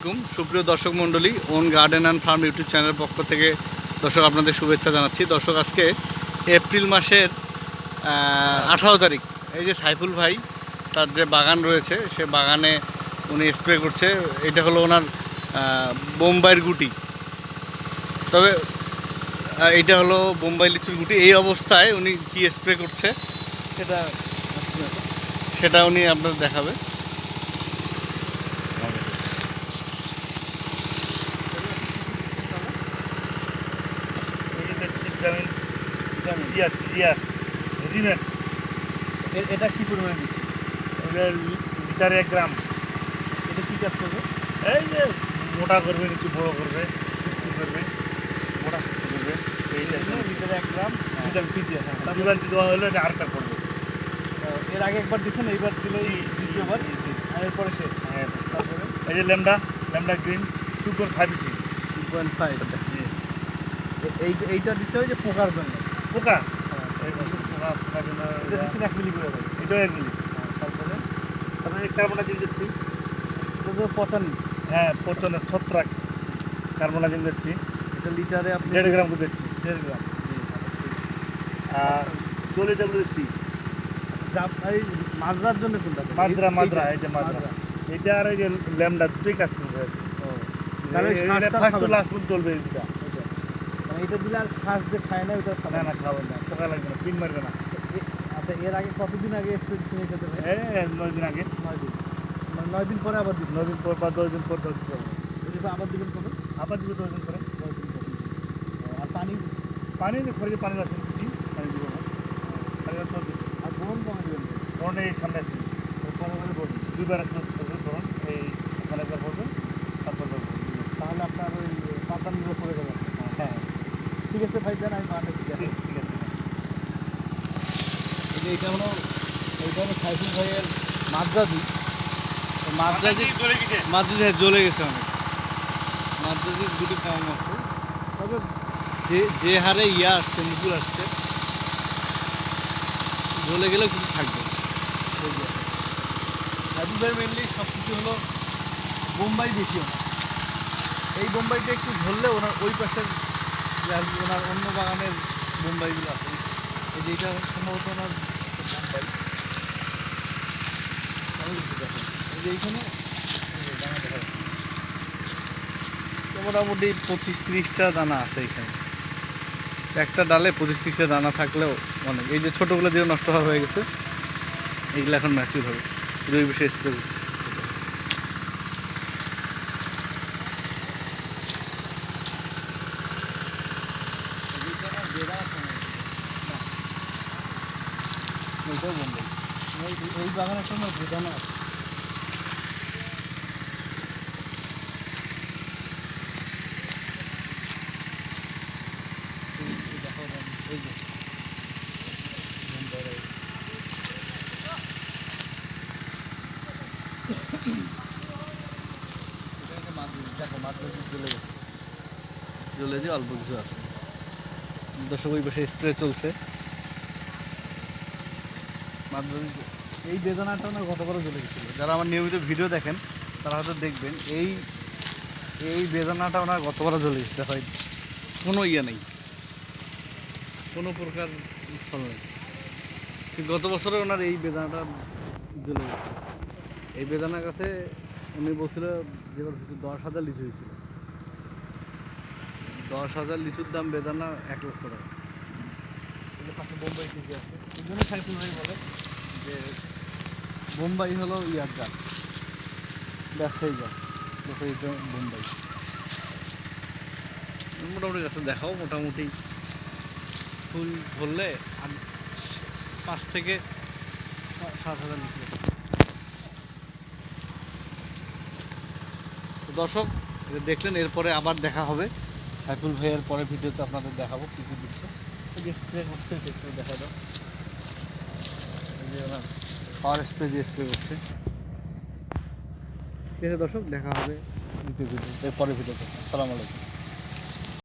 আলাইকুম। সুপ্রিয় দর্শক মণ্ডলী, own garden and farm YouTube চ্যানেলের পক্ষ থেকে দর্শক আপনাদের শুভেচ্ছা জানাচ্ছি। দর্শক, আজকে এপ্রিল মাসের আঠারো তারিখ। এই যে সাইফুল ভাই, তার যে বাগান রয়েছে, সে বাগানে উনি স্প্রে করছে। এটা হলো ওনার বোম্বাইয়ের গুটি। তবে এটা হলো বোম্বাই লিচুর গুটি। এই অবস্থায় উনি কি স্প্রে করছে, সেটা সেটা উনি আপনার দেখাবে। এ- এটা কি পরিমাণে দিচ্ছে? লিটারে এক গ্রাম। এটা কি কাজ করবে? এই যে মোটা করবে একটু বড় করবে সুস্থ করবে মোটা করবে। এই লিটারে এক গ্রাম। ভিটামিন পি দিয়ে দুবার দেওয়া হলে এটা আরেকটা করবে। এর আগে একবার দিচ্ছেন এইবার দিল দ্বিতীয়বার। আর এরপরে শেষ। হ্যাঁ। এই যে lambda lambda green two point five C two point five এই এইটা দিতে হয় যে পোকার জন্য। পোকা জন্য এক মিলি করে ভাই। এটাও এক মিনিট তারপরে? তারপরে এক কার্বনাজিন দিচ্ছি। তো হ্যাঁ পচনের ছত্রাক কার্বনাজিন দিচ্ছি। এটা লিটারে আপনি দেড় গ্রাম করে দিচ্ছি। দেড় গ্রাম। আর যাব দিচ্ছি। মাজরার জন্য কোনটা মাদ্রা এই- মাদ্রা এই যে মাদ্রা এটা আর এই যে ল্যামডা দুটোই কাজ করবে। তাহলে। লাস্ট পর্যন্ত চলবে এটা। মানে এটা দিলে আর শ্বাস যে খায় না ওইটা খাবে না খাবেন না পোকা লাগবে না পিন মারবে না। আচ্ছা এর আগে কতদিন আগে স্প্রে দিচ্ছেন? এই নয় দিন আগে। নয় দিন। মানে নয় দিন পরে আবার দিচ্ছেন নয় দিন পর বা দশ দিন পর দশ দিন এটা আবার দিবেন কবে? আবার দিবে দশ দিন পরে। দশ দিন পরে। আর পানি? পানি যে পানি আছে দিচ্ছি পানি দিব না। আর বোন কমে দেবেন? কারণ এই সামনে আসছি পরে পরে বলুন দুইবার একটু করবে ধরুন এই ওখানে একবার পড়বে তারপর করবে তাহলে আপনার ওই পাতা নিয়ে পড়ে যাবে হ্যাঁ ঠিক আছে ভাই দেন আমি পানি ঠিক আছে ঠিক আছে এইটা হলো এইটা হলো সাইফুল ভাইয়ের মাদ্রাজি। মাদ্রাজি করে গেছে। মাদ্রাজি হ্যাঁ জ্বলে গেছে অনেক। মাদ্রাজি দুটি কম আছে। তবে যে যে হারে ইয়া আসছে মুকুল আসছে জ্বলে গেলেও কিছু থাকবে। সাইফুল ভাই মেনলি সব কিছু হলো বোম্বাই বেশি ওনার এই বোম্বাইটা একটু ধরলে ওনার ওই পাশের ওনার অন্য বাগানের বোম্বাইগুলো আছে। এই যে এটা সম্ভবত ওনার বোম্বাই। এই যে এইখানে মোটামুটি পঁচিশ তিরিশটা দানা আছে এখানে। একটা ডালে পঁচিশ তিরিশটা দানা থাকলেও অনেক। এই যে ছোটোগুলো দিয়ে নষ্ট হয়ে গেছে, এগুলো এখন ম্যাচিউর হবে। বিষয়ে স্প্রে করতেছে ওইটাও বন্ধ এই এই বাগানের সময় বেদানা আছে এই- এই দেখো বাগান, এই যে বোম্বাইয়ের এই। হচ্ছে মাদ্রাজ, দেখো মাদ্রাজ জ্বলে গেছে। জ্বলে যে অল্প কিছু আছে। দর্শক ওই পাশে স্প্রে চলছে। মাদ্রাজ এই বেদনাটা গত বড় জ্বলে গেছিল। যারা আমার নিয়মিত ভিডিও দেখেন, তারা হয়তো দেখবেন, এই এই বেদনাটা ওনার গত বড় জ্বলে গেছে, হয় কোনো ইয়ে নেই। কোনো প্রকার ফল নেই। গত বছরে ওনার এই বেদনাটা জ্বলে গেছে। এই বেদানার কাছে উনি বলছিল হচ্ছে দশ হাজার লিচু হয়েছিল। দশ হাজার লিচুর দাম বেদানা এক লক্ষ টাকা। এগুলো পাশে বোম্বাই থেকে আছে এই জন্য সাইফুল ভাই বলে যে বোম্বাই হলো ইয়ার গাছ ব্যবসায়ী ব্যবসায়ী বোম্বাই। মোটামুটি গাছে দেখাও মোটামুটি। ফুল ধরলে আর পাঁচ থেকে সাত হাজার। তো দর্শক দেখলেন, এরপরে আবার দেখা হবে। সাইফুল ভাইয়ের পরের ভিডিওতে আপনাদের দেখাবো কী কী দিচ্ছে। স্প্রে দেখা দাও যে স্প্রে দিয়ে স্প্রে করছে। দর্শক, দেখা হবে দ্বিতীয় ভিডিও পরের ভিডিওতে আসসালামু আলাইকুম।